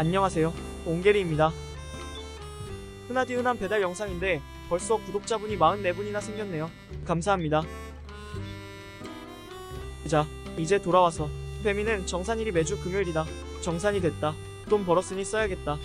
안녕하세요. 옹게리입니다. 흔하디 흔한 배달 영상인데 벌써 구독자분이 44분이나 생겼네요. 감사합니다. 자, 이제 돌아와서 페미는 정산일이 매주 금요일이다. 정산이 됐다. 돈 벌었으니 써야겠다.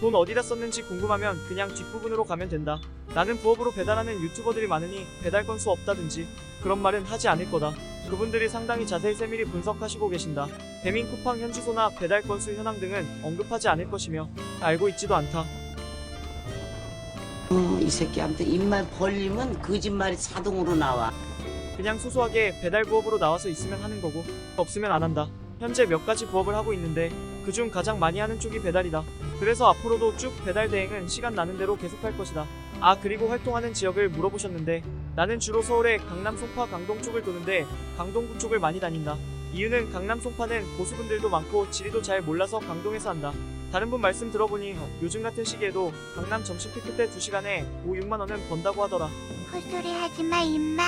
돈 어디다 썼는지 궁금하면 그냥 뒷부분으로 가면 된다. 나는 부업으로 배달하는 유튜버들이 많으니 배달 건수 없다든지 그런 말은 하지 않을 거다. 그분들이 상당히 자세히 세밀히 분석하시고 계신다. 배민 쿠팡 현주소나 배달 건수 현황 등은 언급하지 않을 것이며 알고 있지도 않다. 어, 이 새끼 아무튼 입만 벌리면 거짓말이 자동으로 나와. 그냥 소소하게 배달 부업으로 나와서 있으면 하는 거고 없으면 안 한다. 현재 몇 가지 부업을 하고 있는데 그중 가장 많이 하는 쪽이 배달이다. 그래서 앞으로도 쭉 배달 대행은 시간 나는 대로 계속할 것이다. 아 그리고 활동하는 지역을 물어보셨는데 나는 주로 서울의 강남 송파 강동 쪽을 도는데 강동구 쪽을 많이 다닌다. 이유는 강남 송파는 고수분들도 많고 지리도 잘 몰라서 강동에서 한다. 다른 분 말씀 들어보니 요즘 같은 시기에도 강남 점심 피크 때 2시간에 5, 6만 원은 번다고 하더라. 헛소리 하지마 임마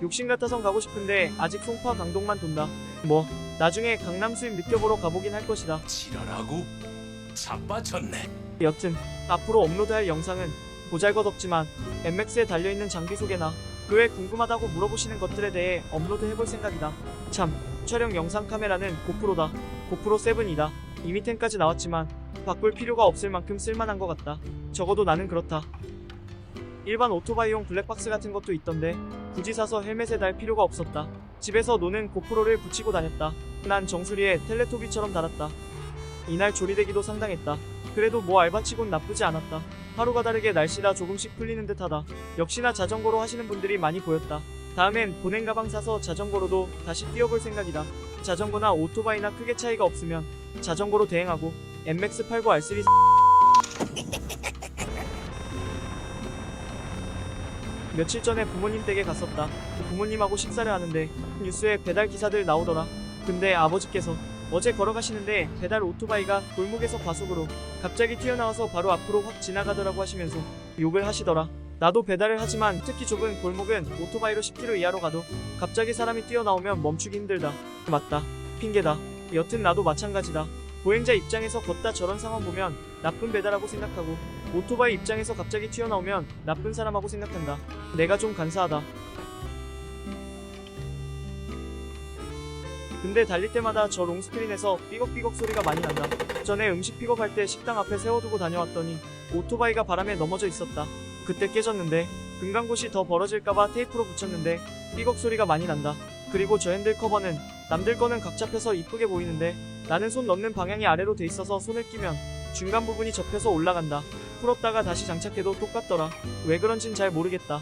욕심 같아선 가고 싶은데 아직 송파 강동만 돈다. 뭐 나중에 강남 수입 느껴보러 가보긴 할 것이다. 지랄하고 자빠졌네. 여튼 앞으로 업로드할 영상은 보잘것없지만 MX에 달려있는 장비 소개나 그 외 궁금하다고 물어보시는 것들에 대해 업로드 해볼 생각이다. 참 촬영 영상 카메라는 고프로다. 고프로 7이다. 이미 10까지 나왔지만 바꿀 필요가 없을 만큼 쓸만한 것 같다. 적어도 나는 그렇다. 일반 오토바이용 블랙박스 같은 것도 있던데 굳이 사서 헬멧에 달 필요가 없었다. 집에서 노는 고프로를 붙이고 다녔다. 난 정수리에 텔레토비처럼 달았다. 이날 조리되기도 상당했다. 그래도 뭐 알바치곤 나쁘지 않았다. 하루가 다르게 날씨가 조금씩 풀리는 듯하다. 역시나 자전거로 하시는 분들이 많이 보였다. 다음엔 보냉 가방 사서 자전거로도 다시 뛰어볼 생각이다. 자전거나 오토바이나 크게 차이가 없으면 자전거로 대행하고 MX89 R3 며칠 전에 부모님 댁에 갔었다. 부모님하고 식사를 하는데 뉴스에 배달 기사들 나오더라. 근데 아버지께서 어제 걸어가시는데 배달 오토바이가 골목에서 과속으로 갑자기 튀어나와서 바로 앞으로 확 지나가더라고 하시면서 욕을 하시더라. 나도 배달을 하지만 특히 좁은 골목은 오토바이로 10km 이하로 가도 갑자기 사람이 뛰어나오면 멈추기 힘들다. 맞다. 핑계다. 여튼 나도 마찬가지다. 보행자 입장에서 걷다 저런 상황 보면 나쁜 배달하고 생각하고 오토바이 입장에서 갑자기 튀어나오면 나쁜 사람하고 생각한다. 내가 좀 간사하다. 근데 달릴 때마다 저 롱스크린에서 삐걱삐걱 소리가 많이 난다. 전에 음식 픽업할 때 식당 앞에 세워두고 다녀왔더니 오토바이가 바람에 넘어져 있었다. 그때 깨졌는데 금강곳이 더 벌어질까봐 테이프로 붙였는데 삐걱 소리가 많이 난다. 그리고 저 핸들 커버는 남들 거는 각 잡혀서 이쁘게 보이는데 나는 손 넣는 방향이 아래로 돼 있어서 손을 끼면 중간 부분이 접혀서 올라간다. 풀었다가 다시 장착해도 똑같더라. 왜 그런진 잘 모르겠다.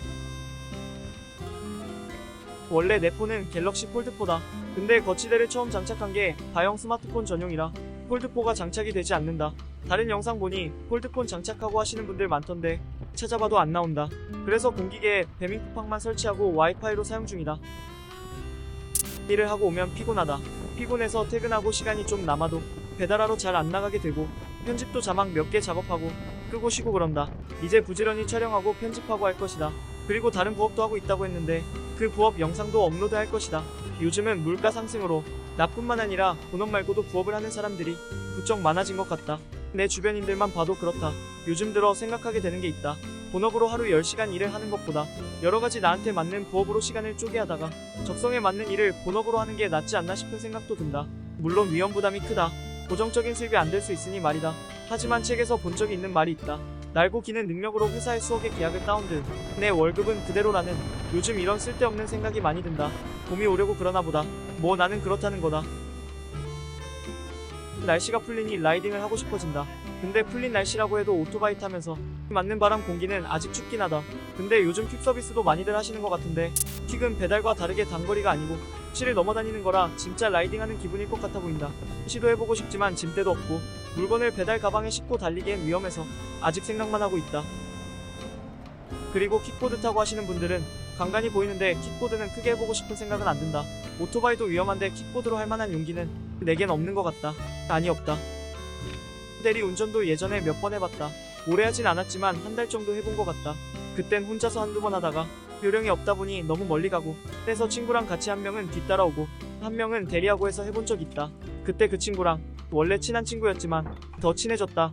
원래 내 폰은 갤럭시 폴드4다. 근데 거치대를 처음 장착한 게 다형 스마트폰 전용이라 폴드4가 장착이 되지 않는다. 다른 영상 보니 폴드폰 장착하고 하시는 분들 많던데 찾아봐도 안 나온다. 그래서 공기계에 배민 쿠팡만 설치하고 와이파이로 사용 중이다. 일을 하고 오면 피곤하다. 피곤해서 퇴근하고 시간이 좀 남아도 배달하러 잘 안 나가게 되고 편집도 자막 몇 개 작업하고 끄고 쉬고 그런다. 이제 부지런히 촬영하고 편집하고 할 것이다. 그리고 다른 부업도 하고 있다고 했는데 그 부업 영상도 업로드 할 것이다. 요즘은 물가 상승으로 나뿐만 아니라 본업 말고도 부업을 하는 사람들이 부쩍 많아진 것 같다. 내 주변인들만 봐도 그렇다. 요즘 들어 생각하게 되는 게 있다. 본업으로 하루 10시간 일을 하는 것보다 여러 가지 나한테 맞는 부업으로 시간을 쪼개 하다가 적성에 맞는 일을 본업으로 하는 게 낫지 않나 싶은 생각도 든다. 물론 위험 부담이 크다. 고정적인 수입이 안 될 수 있으니 말이다. 하지만 책에서 본 적이 있는 말이 있다. 날고 기는 능력으로 회사의 수억의 계약을 다운든 내 월급은 그대로라는 요즘 이런 쓸데없는 생각이 많이 든다. 봄이 오려고 그러나 보다. 뭐 나는 그렇다는 거다. 날씨가 풀리니 라이딩을 하고 싶어진다. 근데 풀린 날씨라고 해도 오토바이 타면서 맞는 바람 공기는 아직 춥긴 하다. 근데 요즘 퀵 서비스도 많이들 하시는 것 같은데 퀵은 배달과 다르게 단거리가 아니고 시를 넘어다니는 거라 진짜 라이딩하는 기분일 것 같아 보인다. 시도해보고 싶지만 짐대도 없고 물건을 배달 가방에 싣고 달리기엔 위험해서 아직 생각만 하고 있다. 그리고 킥보드 타고 하시는 분들은 간간히 보이는데 킥보드는 크게 해보고 싶은 생각은 안 든다. 오토바이도 위험한데 킥보드로 할 만한 용기는 내겐 없는 것 같다. 아니 없다. 대리 운전도 예전에 몇 번 해봤다. 오래 하진 않았지만 한 달 정도 해본 것 같다. 그땐 혼자서 한두 번 하다가 요령이 없다 보니 너무 멀리 가고 그래서 친구랑 같이 한 명은 뒤따라오고 한 명은 대리하고 해서 해본 적 있다. 그때 그 친구랑 원래 친한 친구였지만 더 친해졌다.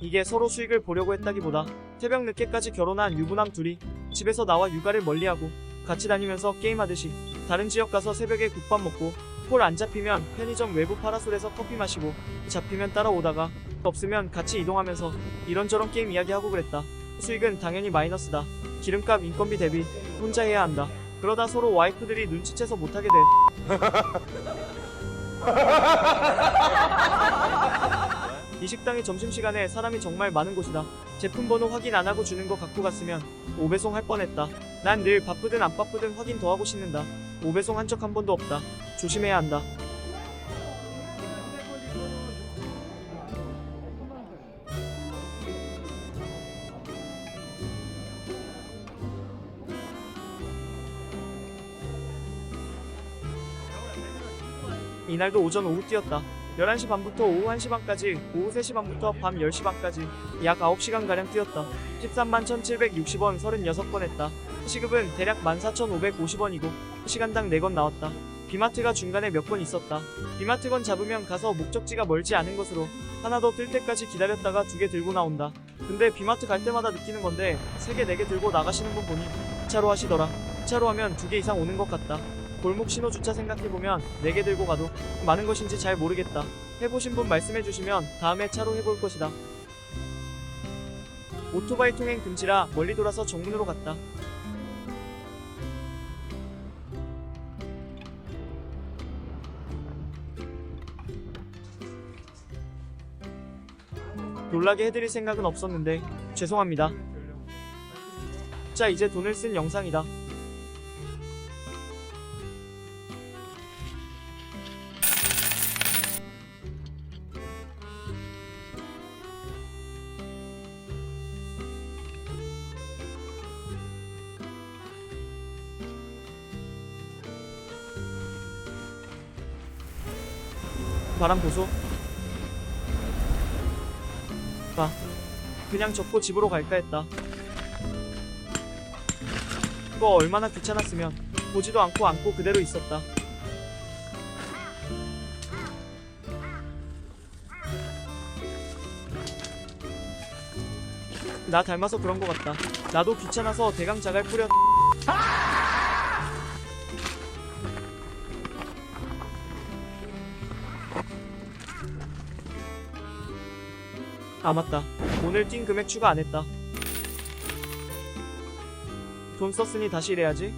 이게 서로 수익을 보려고 했다기보다 새벽 늦게까지 결혼한 유부남 둘이 집에서 나와 육아를 멀리하고 같이 다니면서 게임하듯이 다른 지역 가서 새벽에 국밥 먹고 홀안 잡히면 편의점 외부 파라솔에서 커피 마시고 잡히면 따라오다가 없으면 같이 이동하면서 이런저런 게임 이야기하고 그랬다. 수익은 당연히 마이너스다. 기름값 인건비 대비 혼자 해야 한다. 그러다 서로 와이프들이 눈치채서 못하게 돼. 이 식당이 점심시간에 사람이 정말 많은 곳이다. 제품 번호 확인 안 하고 주는 거 갖고 갔으면 오배송 할 뻔했다. 난 늘 바쁘든 안 바쁘든 확인 더 하고 싶는다. 오배송 한 적 한 번도 없다. 조심해야 한다. 이날도 오전 오후 뛰었다. 11시 반부터 오후 1시 반까지, 오후 3시 반부터 밤 10시 반까지 약 9시간가량 뛰었다. 13만 1760원 36번 했다. 시급은 대략 14,550원이고 시간당 4건 나왔다. 비마트가 중간에 몇 건 있었다. 비마트건 잡으면 가서 목적지가 멀지 않은 것으로 하나 더 뜰 때까지 기다렸다가 두 개 들고 나온다. 근데 비마트 갈 때마다 느끼는 건데 3개 4개 들고 나가시는 분 보니 차로 하시더라. 차로 하면 두 개 이상 오는 것 같다. 골목 신호 주차 생각해보면 4개 들고 가도 많은 것인지 잘 모르겠다. 해보신 분 말씀해주시면 다음에 차로 해볼 것이다. 오토바이 통행 금지라 멀리 돌아서 정문으로 갔다. 놀라게 해드릴 생각은 없었는데 죄송합니다. 자 이제 돈을 쓴 영상이다. 바람 보소. 아, 그냥 접고 집으로 갈까 했다. 그거 얼마나 귀찮았으면 보지도 않고 안고 그대로 있었다. 나 닮아서 그런 것 같다. 나도 귀찮아서 대강 자갈 뿌려. 아 맞다. 오늘 뛴 금액 추가 안 했다. 돈 썼으니 다시 일해야지.